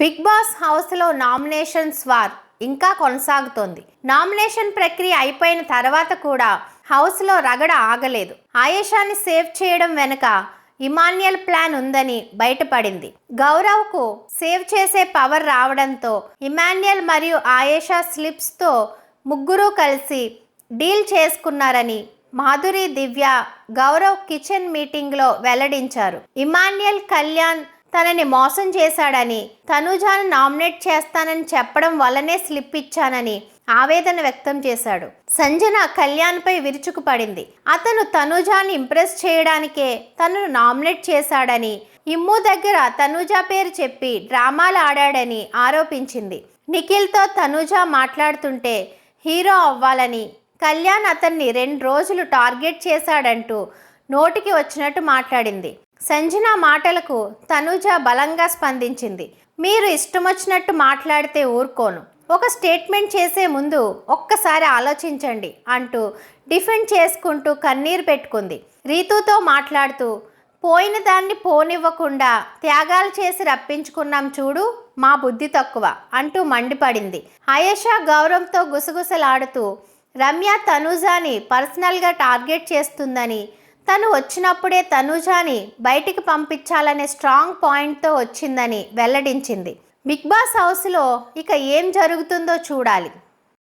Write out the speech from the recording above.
Big Boss హౌస్లో nominations war ఇంకా కొనసాగుతోంది. నామినేషన్ ప్రక్రియ అయిపోయిన తర్వాత కూడా హౌస్లో రగడ ఆగలేదు. ఆయేషాని సేవ్ చేయడం వెనుక ఇమాన్యుయల్ ప్లాన్ ఉందని బయటపడింది. గౌరవ్కు సేవ్ చేసే పవర్ రావడంతో ఇమాన్యుయల్ మరియు ఆయేషా స్లిప్స్తో ముగ్గురు కలిసి డీల్ చేసుకున్నారని మాధురి దివ్య గౌరవ్ కిచెన్ మీటింగ్లో వెల్లడించారు. ఇమాన్యుయల్ కళ్యాణ్ తనని మోసం చేశాడని తనుజాను నామినేట్ చేస్తానని చెప్పడం వల్లనే స్లిప్ ఇచ్చానని ఆవేదన వ్యక్తం చేశాడు. సంజన కళ్యాణ్పై విరుచుకుపడింది. అతను తనుజాని ఇంప్రెస్ చేయడానికే తనను నామినేట్ చేశాడని ఇమ్ము దగ్గర తనుజా పేరు చెప్పి డ్రామాలు ఆడాడని ఆరోపించింది. నిఖిల్తో తనుజ మాట్లాడుతుంటే హీరో అవ్వాలని కళ్యాణ్ అతన్ని రెండు రోజులు టార్గెట్ చేశాడంటూ నోటికి వచ్చినట్టు మాట్లాడింది. సంజన మాటలకు తనుజ బలంగా స్పందించింది. మీరు ఇష్టమొచ్చినట్టు మాట్లాడితే ఊరుకోను. ఒక స్టేట్మెంట్ చేసే ముందు ఒక్కసారి ఆలోచించండి అంటూ డిఫెండ్ చేసుకుంటూ కన్నీరు పెట్టుకుంది. రీతుతో మాట్లాడుతూ పోయిన దాన్ని పోనివ్వకుండా త్యాగాలు చేసి రప్పించుకున్నాం చూడు మా బుద్ధి తక్కువ అంటూ మండిపడింది. ఆయేషా గౌరవంతో గుసగుసలాడుతూ రమ్య తనూజాని పర్సనల్గా టార్గెట్ చేస్తుందని తను వచ్చినప్పుడే తనూజాని బయటికి పంపించాలనే స్ట్రాంగ్ పాయింట్తో వచ్చిందని వెల్లడించింది. బిగ్ బాస్ హౌస్లో ఇక ఏం జరుగుతుందో చూడాలి.